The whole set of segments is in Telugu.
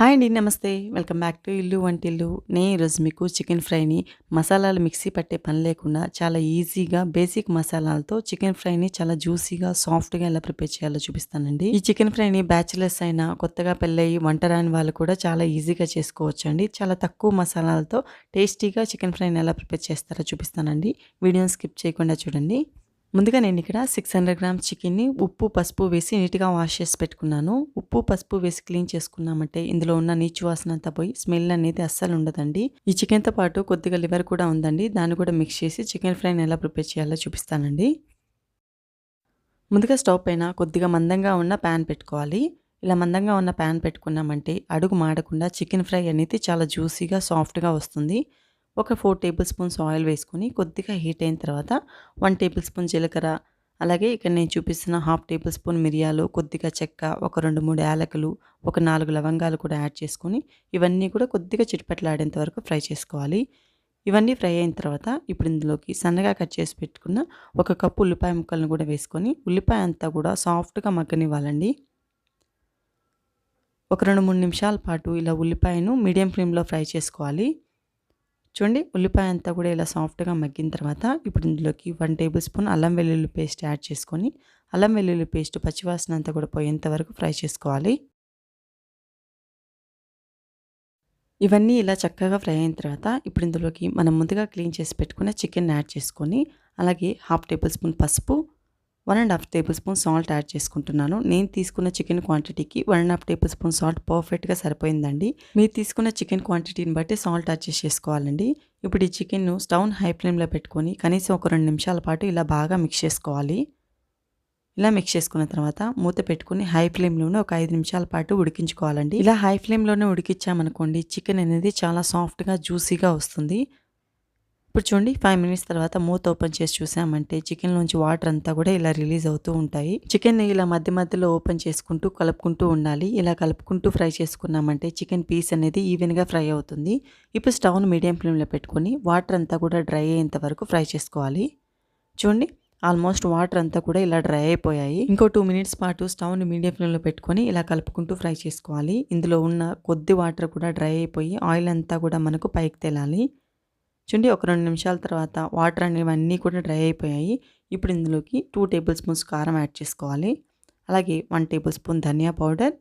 హాయ్ అండి నమస్తే. వెల్కమ్ బ్యాక్ టు ఇల్లు వంటిల్లు నేను ఈరోజు మీకు చికెన్ ఫ్రైని మసాలాలు మిక్సీ పట్టే పని లేకుండా చాలా ఈజీగా బేసిక్ మసాలాలతో చికెన్ ఫ్రైని చాలా జ్యూసీగా సాఫ్ట్గా ఎలా ప్రిపేర్ చేయాలో చూపిస్తానండి. ఈ చికెన్ ఫ్రైని బ్యాచిలర్స్ అయినా కొత్తగా పెళ్ళయి వంట రాని వాళ్ళు కూడా చాలా ఈజీగా చేసుకోవచ్చండి. చాలా తక్కువ మసాలాలతో టేస్టీగా చికెన్ ఫ్రైని ఎలా ప్రిపేర్ చేస్తారో చూపిస్తానండి. వీడియోని స్కిప్ చేయకుండా చూడండి. ముందుగా నేను ఇక్కడ సిక్స్ హండ్రెడ్ గ్రామ్స్ చికెన్ని ఉప్పు పసుపు వేసి నీట్గా వాష్ చేసి పెట్టుకున్నాను. ఉప్పు పసుపు వేసి క్లీన్ చేసుకున్నామంటే ఇందులో ఉన్న నీచు వాసన అంతా పోయి స్మెల్ అనేది అస్సలు ఉండదండి. ఈ చికెన్తో పాటు కొద్దిగా లివర్ కూడా ఉందండి. దాన్ని కూడా మిక్స్ చేసి చికెన్ ఫ్రైని ఎలా ప్రిపేర్ చేయాలో చూపిస్తానండి. ముందుగా స్టవ్ పైన కొద్దిగా మందంగా ఉన్న ప్యాన్ పెట్టుకోవాలి. ఇలా మందంగా ఉన్న ప్యాన్ పెట్టుకున్నామంటే అడుగు మాడకుండా చికెన్ ఫ్రై అనేది చాలా జ్యూసీగా సాఫ్ట్గా వస్తుంది. ఒక ఫోర్ టేబుల్ స్పూన్స్ ఆయిల్ వేసుకొని కొద్దిగా హీట్ అయిన తర్వాత వన్ టేబుల్ స్పూన్ జీలకర్ర అలాగే ఇక్కడ నేను చూపిస్తున్న హాఫ్ టేబుల్ స్పూన్ మిరియాలు కొద్దిగా చెక్క ఒక రెండు మూడు యాలకులు ఒక నాలుగు లవంగాలు కూడా యాడ్ చేసుకొని ఇవన్నీ కూడా కొద్దిగా చిట్పట్లాడేంత వరకు ఫ్రై చేసుకోవాలి. ఇవన్నీ ఫ్రై అయిన తర్వాత ఇప్పుడు ఇందులోకి సన్నగా కట్ చేసి పెట్టుకున్న ఒక కప్పు ఉల్లిపాయ ముక్కలను కూడా వేసుకొని ఉల్లిపాయ అంతా కూడా సాఫ్ట్గా మగ్గనివ్వాలండి. ఒక రెండు మూడు నిమిషాల పాటు ఇలా ఉల్లిపాయను మీడియం ఫ్లేమ్లో ఫ్రై చేసుకోవాలి. చూడండి ఉల్లిపాయ అంతా కూడా ఇలా సాఫ్ట్గా మగ్గిన తర్వాత ఇప్పుడు ఇందులోకి వన్ టేబుల్ స్పూన్ అల్లం వెల్లుల్లి పేస్ట్ యాడ్ చేసుకొని అల్లం వెల్లుల్లి పేస్ట్ పచ్చివాసన అంతా కూడా పోయేంత వరకు ఫ్రై చేసుకోవాలి. ఇవన్నీ ఇలా చక్కగా ఫ్రై అయిన తర్వాత ఇప్పుడు ఇందులోకి మనం ముందుగా క్లీన్ చేసి పెట్టుకున్న చికెన్ యాడ్ చేసుకొని అలాగే హాఫ్ టేబుల్ స్పూన్ పసుపు one and half tablespoon salt add చేసుకుంటున్నాను. నేను తీసుకున్న చికెన్ క్వాంటిటీకి one and half tablespoon salt పర్ఫెక్ట్గా సరిపోయిందండి. మీరు తీసుకున్న చికెన్ క్వాంటిటీని బట్టి సాల్ట్ అడ్జస్ట్ చేసుకోవాలండి. ఇప్పుడు ఈ చికెన్ను స్టవ్ హై ఫ్లేమ్లో పెట్టుకొని కనీసం ఒక రెండు నిమిషాల పాటు ఇలా బాగా మిక్స్ చేసుకోవాలి. ఇలా మిక్స్ చేసుకున్న తర్వాత మూత పెట్టుకుని హై ఫ్లేమ్లోనే ఒక ఐదు నిమిషాల పాటు ఉడికించుకోవాలండి. ఇలా హై ఫ్లేమ్లోనే ఉడికించామనుకోండి చికెన్ అనేది చాలా సాఫ్ట్గా జ్యూసీగా వస్తుంది. ఇప్పుడు చూడండి ఫైవ్ మినిట్స్ తర్వాత మూత ఓపెన్ చేసి చూసామంటే చికెన్ నుంచి వాటర్ అంతా కూడా ఇలా రిలీజ్ అవుతూ ఉంటాయి. చికెన్ ఇలా మధ్య మధ్యలో ఓపెన్ చేసుకుంటూ కలుపుకుంటూ ఉండాలి. ఇలా కలుపుకుంటూ ఫ్రై చేసుకున్నామంటే చికెన్ పీస్ అనేది ఈవెన్గా ఫ్రై అవుతుంది. ఇప్పుడు స్టవ్ను మీడియం ఫ్లేమ్లో పెట్టుకొని వాటర్ అంతా కూడా డ్రై అయ్యేంత వరకు ఫ్రై చేసుకోవాలి. చూడండి ఆల్మోస్ట్ వాటర్ అంతా కూడా ఇలా డ్రై అయిపోయాయి. ఇంకో టూ మినిట్స్ పాటు స్టవ్ని మీడియం ఫ్లేమ్లో పెట్టుకొని ఇలా కలుపుకుంటూ ఫ్రై చేసుకోవాలి. ఇందులో ఉన్న కొద్ది వాటర్ కూడా డ్రై అయిపోయి ఆయిల్ అంతా కూడా మనకు పైకి తేలాలి. చూడండి ఒక రెండు నిమిషాల తర్వాత వాటర్ అనేవి అన్నీ కూడా డ్రై అయిపోయాయి. ఇప్పుడు ఇందులోకి టూ టేబుల్ స్పూన్స్ కారం యాడ్ చేసుకోవాలి. అలాగే వన్ టేబుల్ స్పూన్ ధనియా పౌడర్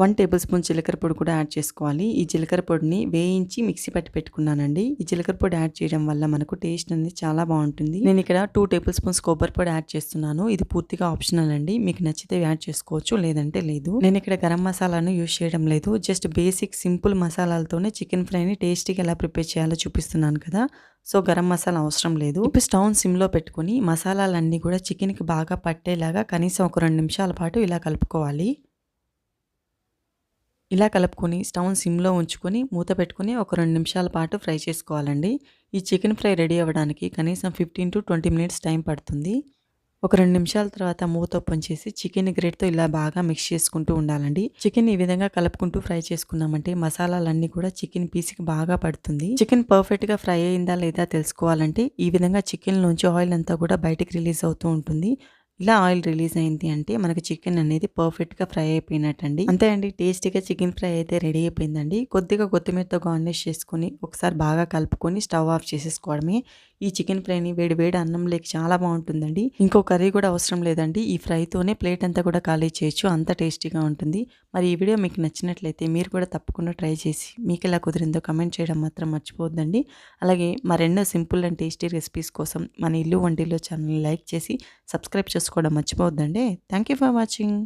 వన్ టేబుల్ స్పూన్ జీలకర్ర పొడి కూడా యాడ్ చేసుకోవాలి. ఈ జీలకర్ర పొడిని వేయించి మిక్సీ పట్టి పెట్టుకున్నానండి. ఈ జీలకర్ర పొడి యాడ్ చేయడం వల్ల మనకు టేస్ట్ అనేది చాలా బాగుంటుంది. నేను ఇక్కడ టూ టేబుల్ స్పూన్స్ కొబ్బరి పొడి యాడ్ చేస్తున్నాను. ఇది పూర్తిగా ఆప్షనల్ అండి. మీకు నచ్చితే యాడ్ చేసుకోవచ్చు లేదంటే లేదు. నేను ఇక్కడ గరం మసాలాను యూజ్ చేయడం లేదు. జస్ట్ బేసిక్ సింపుల్ మసాలాలతోనే చికెన్ ఫ్రైని టేస్టీగా ఎలా ప్రిపేర్ చేయాలో చూపిస్తున్నాను కదా. సో గరం మసాలా అవసరం లేదు. ఇప్పుడు స్టవ్ సిమ్లో పెట్టుకుని మసాలాలన్నీ కూడా చికెన్కి బాగా పట్టేలాగా కనీసం ఒక రెండు నిమిషాల పాటు ఇలా కలుపుకోవాలి. ఇలా కలుపుకొని స్టవ్ని సిమ్లో ఉంచుకొని మూత పెట్టుకుని ఒక రెండు నిమిషాల పాటు ఫ్రై చేసుకోవాలండి. ఈ చికెన్ ఫ్రై రెడీ అవ్వడానికి కనీసం fifteen to twenty minutes time పడుతుంది. ఒక రెండు నిమిషాల తర్వాత మూత ఓపెన్ చేసి చికెన్ గ్రేట్తో ఇలా బాగా మిక్స్ చేసుకుంటూ ఉండాలండి. చికెన్ ఈ విధంగా కలుపుకుంటూ ఫ్రై చేసుకున్నామంటే మసాలాలన్నీ కూడా చికెన్ పీస్కి బాగా పడుతుంది. చికెన్ పర్ఫెక్ట్గా ఫ్రై అయిందా లేదా తెలుసుకోవాలంటే ఈ విధంగా చికెన్ నుంచి ఆయిల్ అంతా కూడా బయటకు రిలీజ్ అవుతూ ఉంటుంది. ఇలా ఆయిల్ రిలీజ్ అయింది అంటే మనకి చికెన్ అనేది పర్ఫెక్ట్గా ఫ్రై అయిపోయినట్టండి. అంతే అండి టేస్టీగా చికెన్ ఫ్రై అయితే రెడీ అయిపోయిందండి. కొద్దిగా కొత్తిమీరతో గార్నిష్ చేసుకుని ఒకసారి బాగా కలుపుకొని స్టవ్ ఆఫ్ చేసేసుకోవడమే. ఈ చికెన్ ఫ్రైని వేడి వేడి అన్నం లేక చాలా బాగుంటుందండి. ఇంకో కర్రీ కూడా అవసరం లేదండి. ఈ ఫ్రైతోనే ప్లేట్ అంతా కూడా ఖాళీ చేయొచ్చు. అంత టేస్టీగా ఉంటుంది. మరి ఈ వీడియో మీకు నచ్చినట్లయితే మీరు కూడా తప్పకుండా ట్రై చేసి మీకు ఎలా కుదిరిందో కమెంట్ చేయడం మాత్రం మర్చిపోవద్దండి. అలాగే మరెన్నో సింపుల్ అండ్ టేస్టీ రెసిపీస్ కోసం మన ఇల్లు వంటిలో ఛానల్ లైక్ చేసి సబ్స్క్రైబ్ చేసుకోవడం మర్చిపోవద్దండి. Thank you for watching.